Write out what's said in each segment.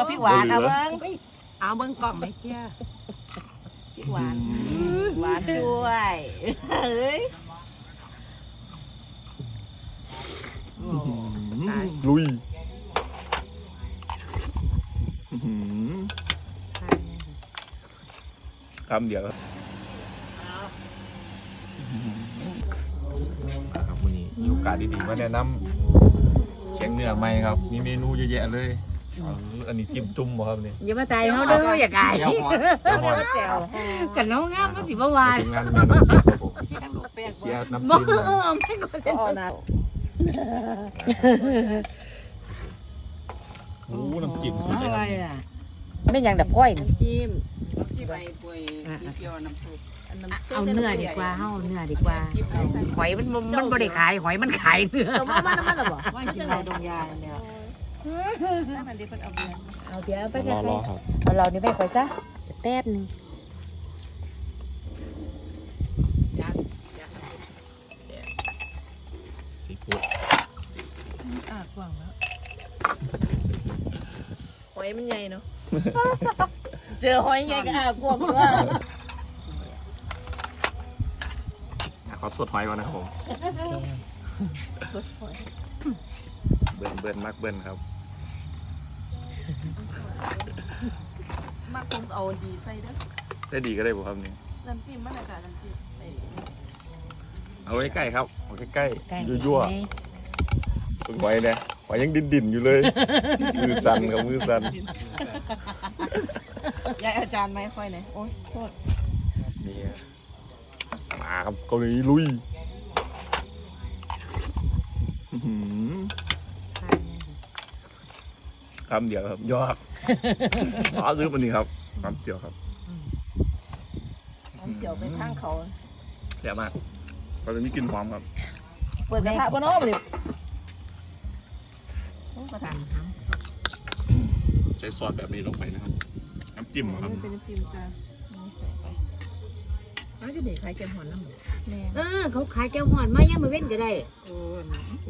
กับพริกหวานเอาเบิ้งเอาเบิ่งกล่องไหมเกี้ยพริกหวานหวานด้วยเฮ้ยลุยอื้อหือคำเดียวครับครับวันนี้มีโอกาสดีๆมาแนะนำแข่งเนื้อใหม่ครับ มีเมนูเยอะแยะเลยเอาอันนี้จิ้มจุ่มบ่ครับเนี่ยอย่ามาตายเขาเด้ออย่าไก่แก้วหอยแก้วหอยแจ่วกันน้องงามมันสิบ่วายทีมงานเมนูจิ้มครับผมที่ทั้งลูกเปียกเกียร์น้ำบ่จิ้มเออไม่กดก็เอานะโอ้น้ำจิ้มสุดเลยอะไรครับอะไม่ยังแต่พ่อยนี่จิ้มที่ใบป่วยที่เกี่ยวน้ำซุปเอาเนื้อดีกว่าเฮาเนื้อดีกว่า หอยมันมันมันบ่ได้ขาย หอยมันขายเนื้อแต่ว่ามันมันหรอบ่ว่าจังไรดงยาเนี่ย ถ้ามันดีเพิ่นเอาเบียร์เอาเดี๋ยวไปรกัอนรอครับเอาเรานี่ไปก่อนซะแป๊บนึงซีฟู้ดอะกว้างแล้วหอยมันใหญ่เนาะ เจอหอยใหญ่ก็อะกว้างว่าอะขอสดหอยก่อนนะครับผมเบิ้นเบิ้นมากเบิ้นครับ มาคงเอาดีใส่เด้อใส่ดีก็ได้บ่ครับนี่น้ำจิ้มมันอากาศน้ำจิ้มเอาไว้ใกล้ครับเอาใกล้ใกล้ๆยั่วๆฝึกไว้เนี่ยหอยยังดิ่นๆอยู่เลย มือสั่นกับมือสั่นยายอาจารย์ไหมค่อยไหนโอ๊ยโทษนี่มาครับเกาหลีลุยอื้อหือ คำเดียวครับยอดขอซื้อมันนี่ครับคำเดียวครับเอาเจียวไปข้างเขาแย่บมากเราจะมีกลิ่นหอมครับ เปิดกระทะบ่เนาะบ่ดิโอ้กระทะใช้ซอสแบบนี้ลงไปนะครับ น้ำจิ้มครับมันเป็นน้ำจิ้มจ้า ใส่ไปมันจะได้ขายแกงหอนน้ำแม่เออเขาขายแกงหอนมายังมาเว้นก็ได้ โอ้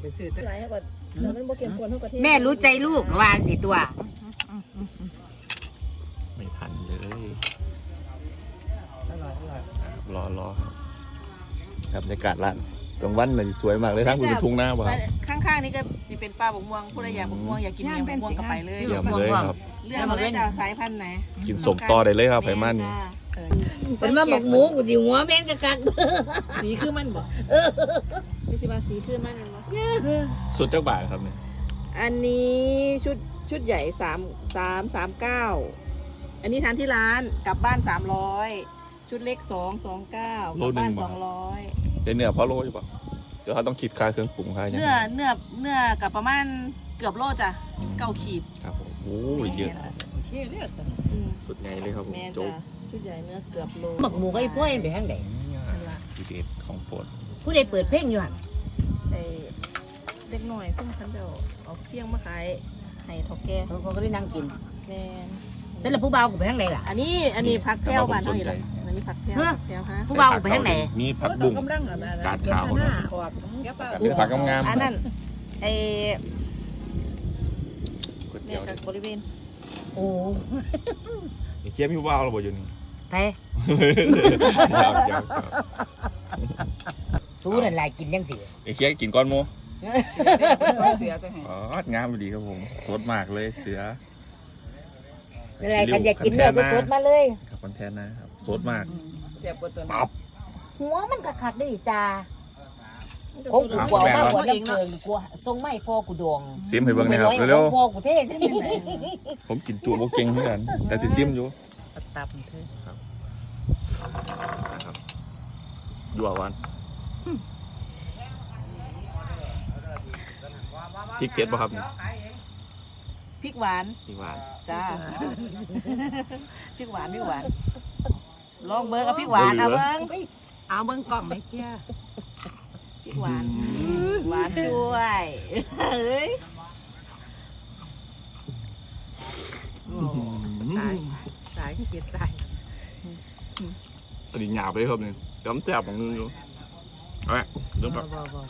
ไปซื้อแต่หลายให้ก่อนเดี๋ยวมันบ่เก็บควรเท่าประเทศแม่รู้ใจลูกวางสิตัว ไม่ทันเลย รอรอครับบรรยากาศร้านกลางวันเลยสวยมากเลยทั้งคุณเป็นทุ่งหน้าบ่ครับข้างๆนี่ก็สิเป็นปลาบกม่วงผู้ใดอยากบกม่วงอยากกินแมวบกม่วงก็ไปเลยเยี่ยมเลยครับ เลือกมาเลยจ้าสายพันธุ์ไหน กินสมต่อได้เลยครับไผ่มันนี่ เป็นมาหมกหมูกูสิหัวแม่นกะกักสีคือมันบ่นี่สิว่าสีคือมันเห็นบ่สุดเจ้าบ่าวครับเนี่ยอันนี้ชุดชุดใหญ่สามสามสามเก้าอันนี้ทานที่ร้านกลับบ้านสามร้อยชุดเล็กสองสองเก้ากลับบ้านสองร้อยได้เนื้อพะโล้อยู่ปะเดี๋ยวเขาต้องคิดค่าเครื่องปรุงค่าอย่างเนื้อเนื้อเนื้อกับประมาณเกือบโลจ้ะเก้าขีดครับผมโอ้ยเยอะอืมสุดไงเลยครับผมแม่โจ๊จ้ะก ชุดใหญ่เนื้อเกือบโลหมกหมูก็ไอ้พ่อยไปทางไหนทีเด็ดของโปรดผู้ใดเปิดเพลงอยู่หั่นไอ้เล็กหน่อยซึ่งคันเดียวเอาเพียงมาขายให้เทอแก่เขาก็ได้นั่งกินแม่นเสร็จแล้วผู้บ่าวกูไปทางไหนล่ะ อันนี้อันนี้ผักแก้วบ้านเท่าไหร่ล่ะอันนี้ผักแก้วฮะ ผักแก้วฮะผู้บ่าวกูไปทางไหนมีผักบุ้งกาดขาวนะเป็นผักงามอันนั้นไอ้ๆก๋วยแม่เตี๋ยวกับบริเวณโอ้ไอ้เคี้ยวพี่ว่าวเราบ่อยู่นี่ ไปอยากอยากสู้นั่นแหละกินยังสิไอ้เคี้ยวกินก้อนโมเสือจะให้อ๋องามดีครับผมสดมากเลยเสือนั่นแหละกันอยากกินเนื้อสดๆมาเลยกับคอนแทนนะครับสดมากเจ็บกว่าตัวปั๊บหัวมันกะคักได้จ้ามันก็โอ้สู้กูได้กลัวมากกว่าเองน้ำเนาะเพิงกลัวทรงไม่พอกูดวงซิมให้เบิ่งหนะครับเร็วพ่อกูเท่ใช่ไหมๆผมกินตัวโบเก่งเหมือนกันแต่สิซิมอยู่ ตับเธอนะครับยั่ววันพริกเผ็ดป่ะครับนี่พริกหวานพริกหวานจ้าพริกหวานพริกหวานลองเบิ้งกับพริกหวานเอาเบิ้งเอาเบิ่งกล่องไหมเจ้าพริกหวานหวานด้วยเฮ้ย ตายตายเกลียดตายอันนี้หยาบเลยครับนี่จำแซ่บของนึงอยู่เอาไว้เริ่มแบบบ่บ่บ่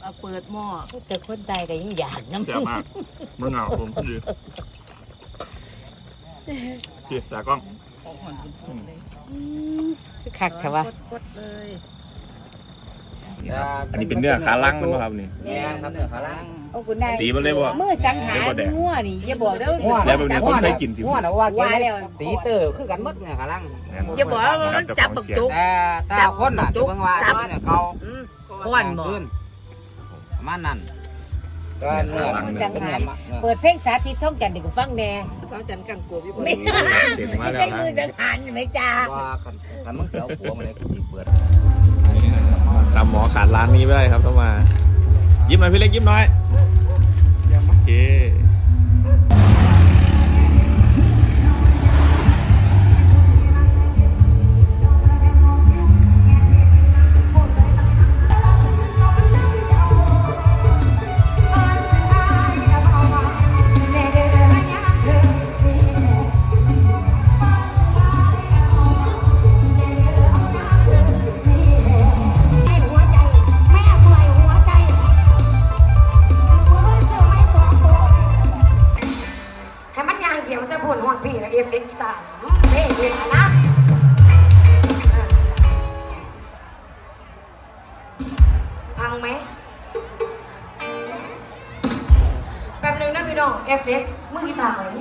เอาเปิดหม้อแต่คนตายก็ยังอยากน้ำแซ่บมากมันหนาวผมก็ดีเจี๊ยบจากกล้องของหอนบุญเลย คักค่ะวะกดเลยอันนี้เป็นเนื้อขาลังมันป่ะครับนี่ แม่ครับเนื้อขาลังเอาคุณได้สีมันเลยบ่ มือสังหารงัวนี่อย่าบอกแล้วแล้วแบบนี้ผมเคยกินสิ หัวนะว่าว่ากินแล้วสีเตอร์คือกันหมดเนื้อขาลังอย่าบอกว่ามันจับบักจุก แต่แต่คนน่ะจะเบิ่งว่าจับ เนี่ยเขาอืมค้อนบ่ ขึ้นประมาณนั้นก็เนื้อมันเนื้อเนื้อ เปิดเพลงสาธิตท่องจันทร์ดีกว่าฟังแน่สาวจันกันกบอยู่บนไม่เด็ดมาไม่แล้วใช่นะมือสังหารใช่ไหมจ้า ว่าคันคันมึงเกี่ยวหัวมันเลยก็สิเปิด ตามหมอขาดร้านนี้ไม่ได้ครับต้องมา ยิ้มหน่อยพี่เล็กยิ้มหน่อยโอเค พังไหมแป๊บนึงนะพี่น้องเอฟเฟกมือกีตาร์ไหม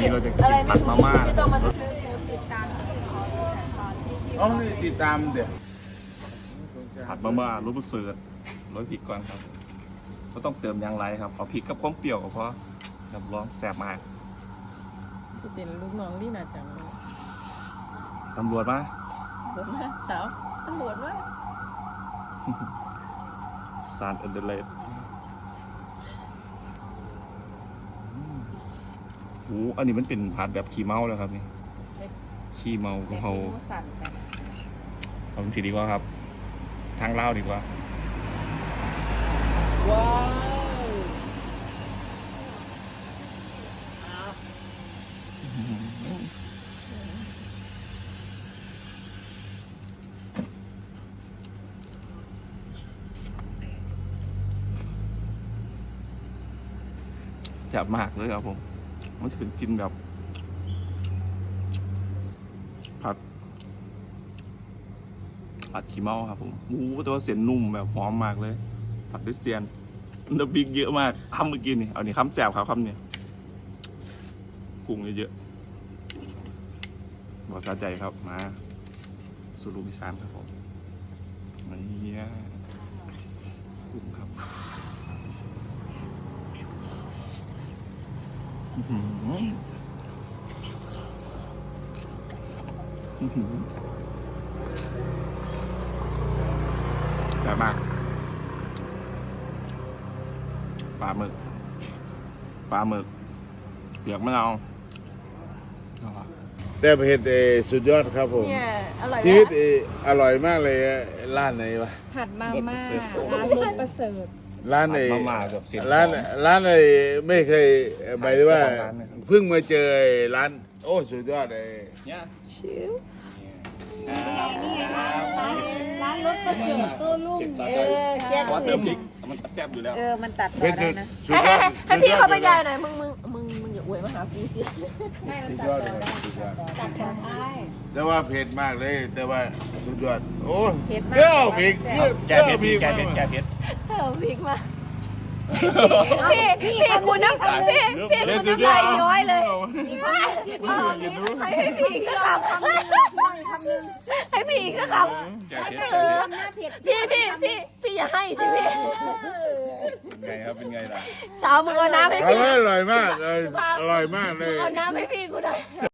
นี้รจะกินผัดมาม่าต้องอติดตามนี่ติดตามเดี๋ยวผัดมาม่ารู้สึกเสือร้อยพริกก่อนครับก็ต้องเติมยางไรครับเอาพริกกับข้มเปรี้ยวก็พอรับร้องแสบมากจะเป็นลูกน้องนี่นาจังตำรวจมาสาวตำรวจมาสารอันเดเลต โอ้อันนี้มันเป็นผัดแบบขี้เมาแล้วครับนี่ขี้เมาของเขาเอาทีดีกว่าครับ ทางเล่าดีกว่า ว้าวจับมากเลยครับผม มันจะเป็นกินแบบ ผัดผัดขี้เมาครับผมหมูแต่ว่าเส้นนุ่มแบบหอมมากเลย ผัดด้วยเซียนน้ำพริกเยอะมากทำเมื่อกี้นี่เอานี่คำแสบครับคำเนี่ยกุ้งเยอะๆบอกสะใจครับมาสุรุมิซานครับผมนี่กุ้งครับ อื้อหืออื้อหือแบบมากปลาหมึกปลาหมึกเปียกมะนาวแต่เผ็ดเออสุดยอดครับผมเนี่ยอร่อยชีวิตเอออร่อยมากเลยอะร้านไหนวะผัดมาม่าร้านรสประเสริฐ ร้านไหนมาม่ากับเสียงร้านร้านไหนไม่เคยหมายถึงว่า ร้านนะครับ เพิ่งมาเจอไอ้ร้าน โอ้สุดยอดเลยชิวร้านรถประเสริฐโต้รุ่งเออแยกว่าเติมพริกมันแซ่บอยู่แล้ว เออมันตัดต่เป็อนได้สุดนะสุดยอดให้พี่เขาไปสุดยายอดหน่อยมึงมึงมึงมึงอย่าอวยมาหาพี่สิสุดยอดเลยสุดยอดตัดของได้ แต่ว่าเผ็ดมากเลย แต่ว่าสุดยอดโอ้เผ็ดมากเปรี้ยวพริกแก้เผ็ดพริกแก้เผ็ดแก้เผ็ดเออพริกมาพี่พี่คุณน้ำพี่พี่คุณน้ำลายย้อยเลยให้พี่อีกสักคำให้พี่อีกสักคำแก้เผ็ดเออพี่พี่พี่พี่อย่าให้ใช่ไหมเป็นไงครับ เป็นไงล่ะ สาวมึงเอาน้ำให้เขาพี่อร่อยมากเลยอร่อยมากเลย เอาน้ำให้พี่กูหน่อย